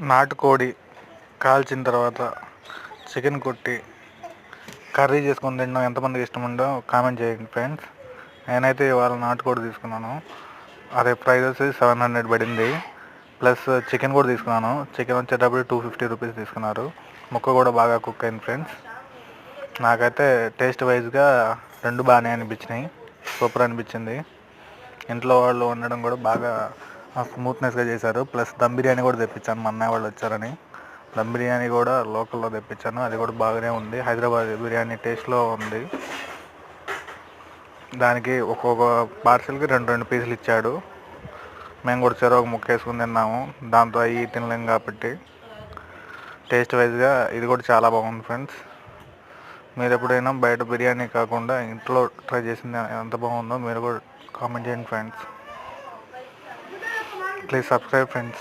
నాటుకోడి కాల్చిన తర్వాత చికెన్ కొట్టి కర్రీ చేసుకొని తినడం ఎంతమందికి ఇష్టం ఉందో కామెంట్ చేయండి ఫ్రెండ్స్. నేనైతే ఇవాళ నాటుకోడి తీసుకున్నాను. అదే ప్రైస్ వచ్చి సెవెన్ హండ్రెడ్ పడింది. ప్లస్ చికెన్ కూడా తీసుకున్నాను. చికెన్ వచ్చేటప్పుడు టూ ఫిఫ్టీ రూపీస్ తీసుకున్నారు. ముక్క కూడా బాగా కుక్ అయింది ఫ్రెండ్స్. నాకైతే టేస్ట్ వైజ్గా రెండు బాగానే అనిపించినాయి. సూపర్ అనిపించింది. ఇంట్లో వాళ్ళు వండడం కూడా బాగా స్మూత్నెస్గా చేశారు. ప్లస్ దమ్ బిర్యానీ కూడా తెప్పించాను. మా అన్నయ్య వాళ్ళు వచ్చారని. దమ్ బిర్యానీ కూడా లోకల్లో తెప్పించాను. అది కూడా బాగానే ఉంది. హైదరాబాద్ బిర్యానీ టేస్ట్లో ఉంది. దానికి ఒక్కొక్క పార్సల్కి రెండు రెండు పీసులు ఇచ్చాడు. మేము కూడా చెరో ఒక ముక్క వేసుకుని తిన్నాము. దాంతో అవి తినలేం కాబట్టి. టేస్ట్ వైజ్గా ఇది కూడా చాలా బాగుంది ఫ్రెండ్స్. మీరు ఎప్పుడైనా బయట బిర్యానీ కాకుండా ఇంట్లో ట్రై చేసింది ఎంత బాగుందో మీరు కూడా కామెంట్ చేయండి ఫ్రెండ్స్. Please subscribe friends.